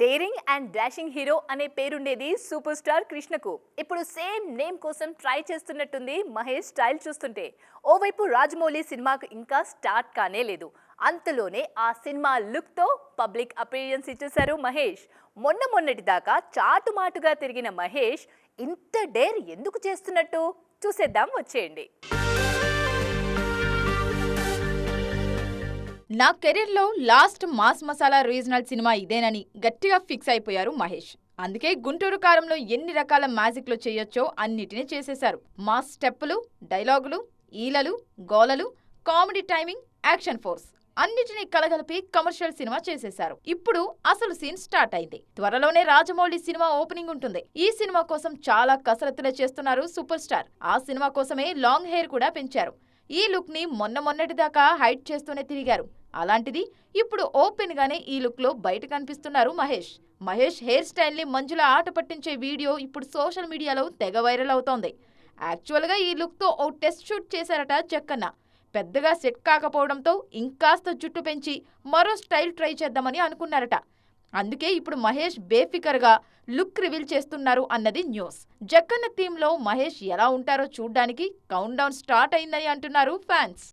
Daring and dashing hero అనే పేరుండేది super star కృష్ణకు. ఇప్పుడు సేమ్ నేమ్ కోసం ట్రై చేస్తున్నట్టుంది మహేష్ స్టైల్ చూస్తుంటే. ఓవైపు రాజమౌళి సినిమాకు ఇంకా స్టార్ట్ కానే లేదు. అంతలోనే ఆ సినిమా లుక్తో పబ్లిక్ అపీరియన్స్ ఇచ్చేశారు మహేష్. మొన్న మొన్నటి దాకా చాటుమాటుగా తిరిగిన మహేష్ ఇంత డేర్ ఎందుకు చేస్తున్నట్టు? చూసేద్దాం వచ్చేయండి. నా కెరీర్లో last mass masala regional cinema ఇదేనని గట్టిగా ఫిక్స్ అయిపోయారు మహేష్. అందుకే గుంటూరు కారంలో ఎన్ని రకాల మ్యాజిక్లు చేయొచ్చో అన్నిటినీ చేసేశారు. మాస్ స్టెప్పులు డైలాగులు ఈలలు గోలలు కామెడీ టైమింగ్ యాక్షన్ ఫోర్స్ అన్నిటినీ కలగలిపి కమర్షియల్ సినిమా చేసేశారు. ఇప్పుడు అసలు సీన్ స్టార్ట్ అయింది. త్వరలోనే రాజమౌళి సినిమా ఓపెనింగ్ ఉంటుంది. ఈ సినిమా కోసం చాలా కసరత్తులు చేస్తున్నారు సూపర్ స్టార్. ఆ సినిమా కోసమే లాంగ్ హెయిర్ కూడా పెంచారు. ఈ లుక్ని మొన్న మొన్నటిదాకా హైట్ చేస్తూనే తిరిగారు. అలాంటిది ఇప్పుడు ఓపెన్ గానే ఈ లుక్లో బయట కనిపిస్తున్నారు మహేష్. మహేష్ హెయిర్ స్టైల్ని మంజుల ఆట పట్టించే వీడియో ఇప్పుడు సోషల్ మీడియాలో తెగ వైరల్ అవుతోంది. యాక్చువల్గా ఈ లుక్తో ఓ టెస్ట్ షూట్ చేశారట జక్కన్న పెద్దగా సెట్ కాకపోవడంతో ఇంకాస్త జుట్టు పెంచి మరో స్టైల్ ట్రై చేద్దామని అనుకున్నారట. అందుకే ఇప్పుడు మహేష్ బేఫికర్గా లుక్ రివీల్ చేస్తున్నారు అన్నది న్యూస్. జక్కన్న థీమ్లో మహేష్ ఎలా ఉంటారో చూడ్డానికి కౌంట్ డౌన్ స్టార్ట్ అయిందని అంటున్నారు ఫ్యాన్స్.